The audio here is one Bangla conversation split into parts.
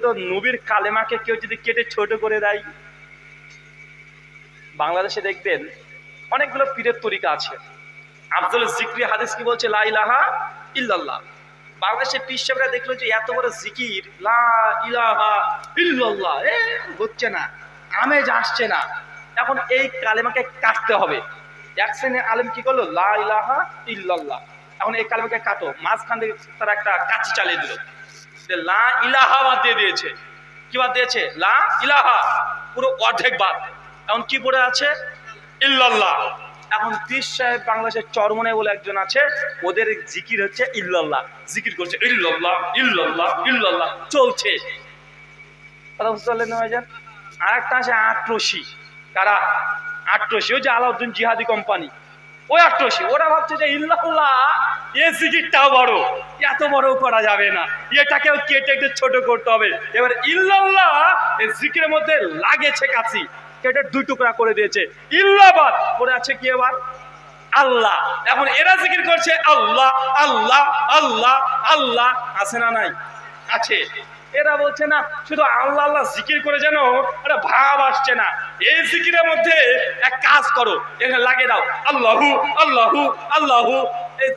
কিন্তু নবীর কালেমাকে কেউ যদি কেটে ছোট করে দেয়। বাংলাদেশে দেখবেন অনেকগুলো পীরের তরিকা আছে। আফজল জিক্রি হাদিস কি বলছে? লা ইলাহা ইল্লাল্লাহ। বাংলাদেশে পীর দেখল যে এত বড় জিকির, লা ইলাহা ইল্লাল্লাহ। এ, হচ্ছে না, আমেজ আসছে না। এখন এই কালেমাকে কাটতে হবে। এক শ্রেণির আলেম কি করল? লা ইলাহা ইল্লাল্লাহ। এখন এই কালেমাকে কাটো। মাঝখান থেকে তারা একটা কাচি চালিয়ে দিল। লা ইলাহা বাদ দিয়ে দিয়েছে। কি বাদ দিয়েছে? লা ইলাহা। পুরো অর্ধেক বাদ। এখন কি পড়ে আছে? ইল্লাল্লাহ। এখন পীর সাহেব বাংলাদেশের চরমনে বলে একজন আছে, ওদের জিকির হচ্ছে ইল্লাল্লাহ। জিকির করছে, ইল্লাল্লাহ ইল্লাল্লাহ ইল্লাল্লাহ। চলছে। কথা বুঝতে পারলেন ভাইজান? আর একটা আছে আট্রসি কারা? আট্রসি ওই যে আলাউদ্দিন জিহাদি কোম্পানি। ওই আট্রসি ওরা ভাবছে যে ইল্লাল্লাহ। এ জিকিরটাও বড়, এত বড় করা যাবে না। এটাকেও কেটে একটু ছোট করতে হবে। এবার ইল্লাল্লাহ এই জিকিরের মধ্যে লাগেছে কাছি কেটে দুই টুকরা করে দিয়েছে। ইল্লাবাদ পরে আছে কি এবার? আল্লাহ। এখন এরা জিকির করছে, আল্লাহ আল্লাহ আল্লাহ আল্লাহ, আছে না নাই? আছে। এরা বলছে, না, শুধু আল্লাহ আল্লাহ জিকির করে যেন একটা ভাব আসছে না। এই জিকিরের মধ্যে এক কাজ করো, এখানে লাগে দাও। আল্লাহু আল্লাহু আল্লাহু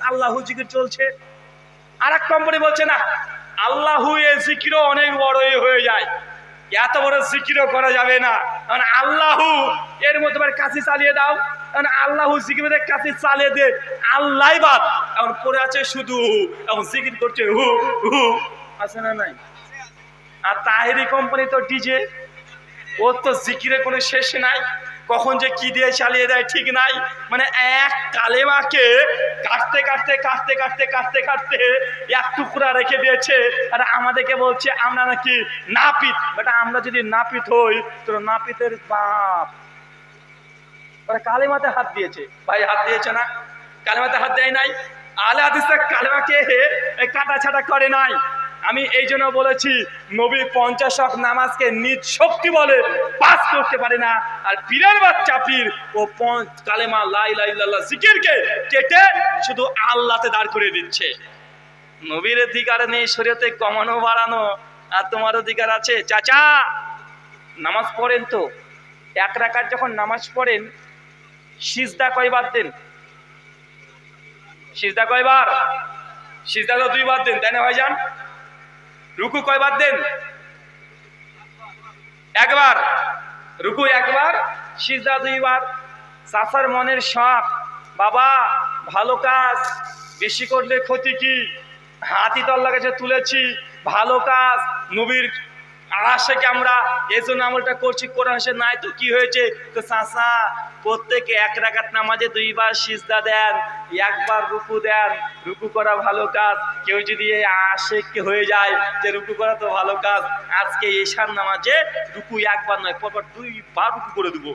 আল্লাহু জিকির চলছে। আর এক কোম্পানি বলছে, না, আল্লাহু এ জিকিরও অনেক বড় হয়ে যায়। এত বড় জিকিরও করা যাবে না। কারণ আল্লাহু এর মধ্যে কাশি চালিয়ে দাও। কারণ আল্লাহু জিকিরের কাশি চালিয়ে দে আল্লাহ বাদ। এখন পড়ে আছে শুধু এখন জিকির করছে হু হু। আছে না নাই? আর তাহেরি কোম্পানি তো ডিজে, ওর তো জিকিরে কোনো শেষ নাই। কখন যে কি দিয়ে চালিয়ে দেয় ঠিক নাই। মানে এক কালেমাকে কাটতে কাটতে কাটতে কাটতে কাটতে কাটতে এক টুকরা রেখে দিয়েছে। আর আমাদেরকে বলছে, আমরা নাকি নাপিত। বেটা আমরা যদি নাপিত হই তো নাপিতের বাপ। কালেমাতে হাত দিয়েছে। ভাই, হাত দিয়েছে না? কালেমাতে হাত দেয় নাই? আলে হাদিসটা কালেমাকে কাটা ছাটা করে নাই। আমি এই জন্য বলেছি, নবী পঞ্চাশ হক নামাজকে নিজ শক্তি বলে পাস করতে পারে না। আর পীরের বাচ্চা পীর ও কালেমা লাই লাই লাল্লাহ জিকিরকে কেটে শুধু আল্লাহতে দাঁড় করে দিচ্ছে। নবীর অধিকার নেই, শরীয়তে কমানো বাড়ানো। আর তোমার অধিকার আছে? চাচা, নামাজ পড়েন তো। এক রাকাত যখন নামাজ পড়েন, সিজদা কয়বার দেন? সিজদা কয়বার? সিজদা তো দুইবার দেন, তাই না ভাইজান? রুকু কয়বার দেন? একবার। রুকু একবার, সিজদা দুইবার। চাষার মনের শখ, বাবা, ভালো কাজ, বেশি করলে ক্ষতি কি? হাতি তল্লা কাছে তুলেছি, ভালো কাজ, নবীর আশাকে আমরা এই জন্য আমলটা করছি। কোরআন সে নাই তো কি হয়েছে? তো চাষা প্রত্যেকে এক রাকাত নামাজে দুইবার সিজদা দেন, একবার রুকু দেন। রুকু করা ভালো কাজ। কেউ যদি এই আশেক হয়ে যায় যে রুকু করা তো ভালো কাজ, আজকে এশার নামাজে রুকু একবার নয়, পরপর দুইবার রুকু করে দেবো।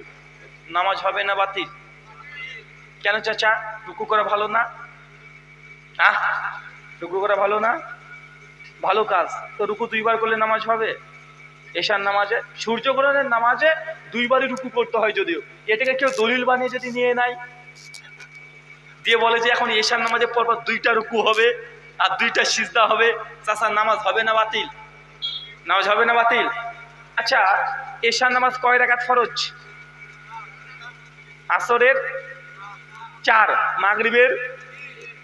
নামাজ হবে না বাতিল? কেন চাচা? রুকু করা ভালো না? আহ? রুকু করা ভালো না? ভালো কাজ। তো রুকু দুইবার করলে নামাজ হবে? এশার নামাজে, সূর্যগ্রহণের নামাজে দুইবারই রুকু করতে হয় যদিও। এটাকে কেউ দলিল বানিয়ে যদি নিয়ে নেয়, দিয়ে বলে যে এখন এশার নামাজে পরপর দুইটা রুকু হবে আর দুইটা সিজদা হবে চাষার নামাজ হবে না বাতিল? নামাজ হবে না বাতিল? আচ্ছা এশার নামাজ কয় রাকাত ফরজ? আসরের চার, মাগরিবের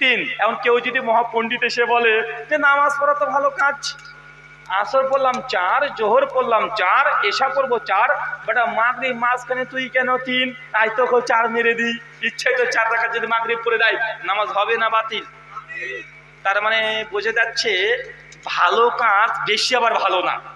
তিন। এখন কেউ যদি মহাপণ্ডিত এসে বলে যে নামাজ পড়া তো ভালো কাজ আসর পড়লাম চার, জোহর পড়লাম চার এসা পড়ব চার। বেটা মাগরি মাঝখানে তুই কেন তিন? তাই তোকে চার মেরে দিই। ইচ্ছে তো চার টাকা যদি মাগরি পড়ে দেয় নামাজ হবে না বাতিল? তার মানে বোঝা যাচ্ছে ভালো কাজ বেশি আবার ভালো না।